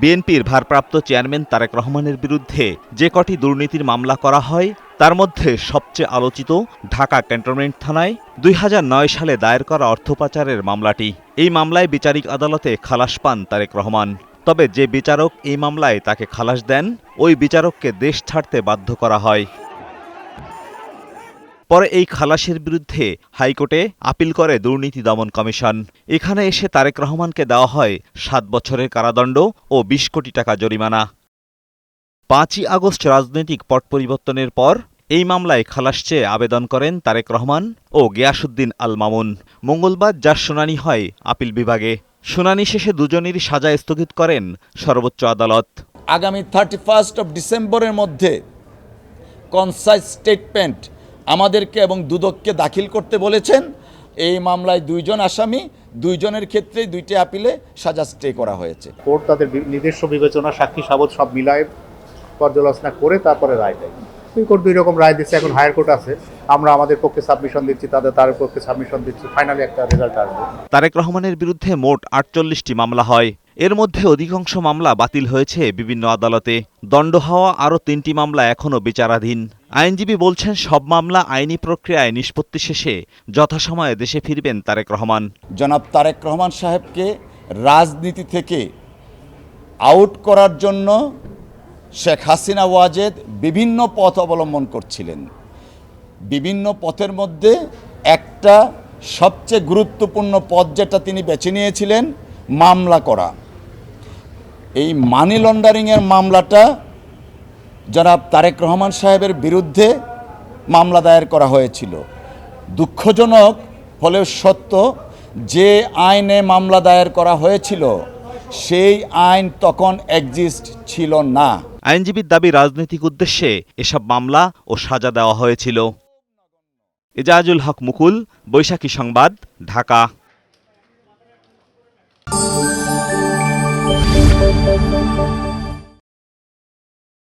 বিএনপির ভারপ্রাপ্ত চেয়ারম্যান তারেক রহমানের বিরুদ্ধে যে কটি দুর্নীতির মামলা করা হয়, তার মধ্যে সবচেয়ে আলোচিত ঢাকা ক্যান্টনমেন্ট থানায় দুই হাজার নয় সালে দায়ের করা অর্থ পাচারের মামলাটি। এই মামলায় বিচারিক আদালতে খালাস পান তারেক রহমান। তবে যে বিচারক এই মামলায় তাকে খালাস দেন, ওই বিচারককে দেশ ছাড়তে বাধ্য করা হয়। পরে এই খালাসের বিরুদ্ধে হাইকোর্টে আপিল করে দুর্নীতি দমন কমিশন। এখানে এসে তারেক রহমানকে দেওয়া হয় সাত বছরের কারাদণ্ড ও বিশ কোটি টাকা জরিমানা। পাঁচই আগস্ট রাজনৈতিক পট পরিবর্তনের পর এই মামলায় খালাস চেয়ে আবেদন করেন তারেক রহমান ও গিয়াসুদ্দিন আল মামুন। মঙ্গলবার যার শুনানি হয় আপিল বিভাগে। শুনানি শেষে দুজনেরই সাজা স্থগিত করেন সর্বোচ্চ আদালত। আগামী থার্টি ফার্স্ট অফ ডিসেম্বরের মধ্যে কনসাইজ স্টেটমেন্ট আমাদেরকে এবং দুদককে দাখিল করতে বলেছেন। এই মামলায় দুইজন আসামি দুইজনের ক্ষেত্রেই দুইটি আপিলে সাজা স্টে করা হয়েছে। কোর্ট তাদের নিজস্ব বিবেচনা সাক্ষী সাবত সব মিলায় পর্যালোচনা করে তারপরে রায় দেয়। সুপ্রিম কোর্ট দুই রকম রায় দিচ্ছে এখন হায়ার কোর্ট আছে। আমরা আমাদের পক্ষে সাবমিশন দিচ্ছি তাদের তার পক্ষে সাবমিশন দিচ্ছি ফাইনালি একটা রেজাল্ট আসবে। তারেক রহমানের বিরুদ্ধে মোট আটচল্লিশটি মামলা হয়। এর মধ্যে অধিকাংশ মামলা বাতিল হয়েছে। বিভিন্ন আদালতে দণ্ড হওয়া আরও তিনটি মামলা এখনও বিচারাধীন। আইনজীবী বলছেন, সব মামলা আইনি প্রক্রিয়ায় নিষ্পত্তি শেষে যথাসময়ে দেশে ফিরবেন তারেক রহমান। জনাব তারেক রহমান সাহেবকে রাজনীতি থেকে আউট করার জন্য শেখ হাসিনা ওয়াজেদ বিভিন্ন পথ অবলম্বন করছিলেন। বিভিন্ন পথের মধ্যে একটা সবচেয়ে গুরুত্বপূর্ণ পথ যেটা তিনি বেছে নিয়েছিলেন, মামলা করা। এই মানি লন্ডারিংয়ের মামলাটা জনাব তারেক রহমান সাহেবের বিরুদ্ধে মামলা দায়ের করা হয়েছিল। দুঃখজনক হলেও সত্য, যে আইনে মামলা দায়ের করা হয়েছিল, সেই আইন তখন এক্সিস্ট ছিল না। আইনজীবীর দাবি রাজনৈতিক উদ্দেশ্যে এসব মামলা ও সাজা দেওয়া হয়েছিল। এজাজুল হক মুকুল, বৈশাখী সংবাদ, ঢাকা।